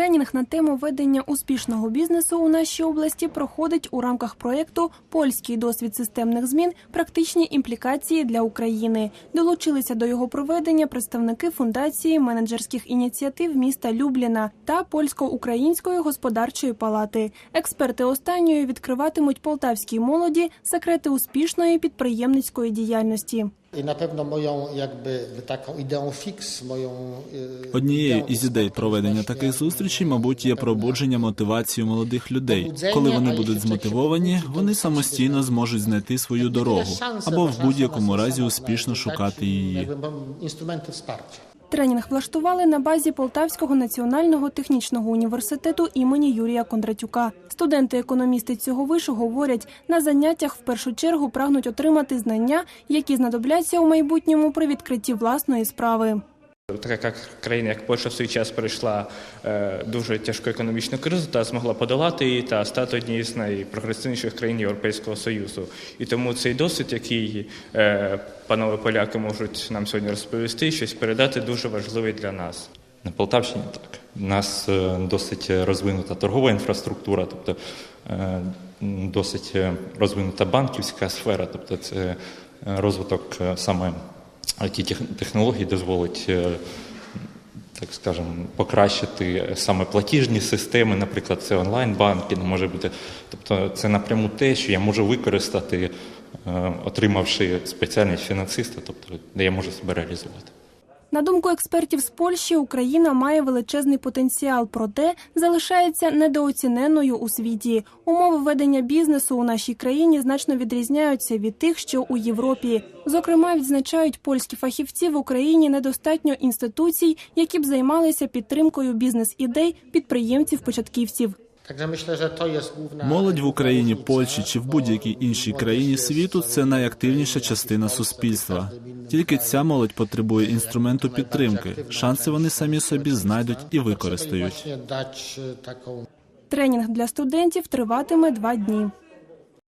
Тренінг на тему ведення успішного бізнесу у нашій області проходить у рамках проєкту Польський досвід системних змін. Практичні імплікації для України. Долучилися до його проведення представники фундації менеджерських ініціатив міста Любліна та польсько-української господарчої палати. Експерти останньої відкриватимуть полтавській молоді секрети успішної підприємницької діяльності. I напевно pewno якби ideą fix, moją e, Однією із ідей проведення таких зустрічей, мабуть, є пробудження мотивації молодих людей. Коли вони будуть змотивовані, вони самостійно зможуть знайти свою дорогу або в будь-якому разі успішно шукати її. Інструменти. Тренінг влаштували на базі Полтавського національного технічного університету імені Юрія Кондратюка. Студенти-економісти цього вишу говорять, на заняттях в першу чергу прагнуть отримати знання, які знадобляться у майбутньому при відкритті власної справи. Така як країна, як Польща в свій час пройшла е, дуже тяжку економічну кризу та змогла подолати її та стати однією з найпрогресивніших країн Європейського Союзу. І тому цей досвід, який е, панове поляки можуть нам сьогодні розповісти, щось передати, дуже важливий для нас. На Полтавщині так. У нас е, досить розвинута торгова інфраструктура, тобто досить розвинута банківська сфера, тобто це розвиток саме it технологій дозволить, е, так скажемо, покращити саме платіжні системи, наприклад, це онлайн-банкінг може бути. Тобто це напряму те, що я можу використати, е, отримавши спеціальність фінансиста, тобто де я можу себе реалізувати. На думку експертів з Польщі, Україна має величезний потенціал, проте залишається недооціненою у світі. Умови ведення бізнесу у нашій країні значно відрізняються від тих, що у Європі. Зокрема, відзначають польські фахівці в Україні недостатньо інституцій, які б займалися підтримкою бізнес-ідей підприємців-початківців. Молодь в Україні, Польщі чи в будь-якій іншій країні світу це найактивніша частина суспільства. Тільки ця молодь потребує інструменту підтримки. Шанси вони самі собі знайдуть і використають. Тренінг для студентів триватиме два дні.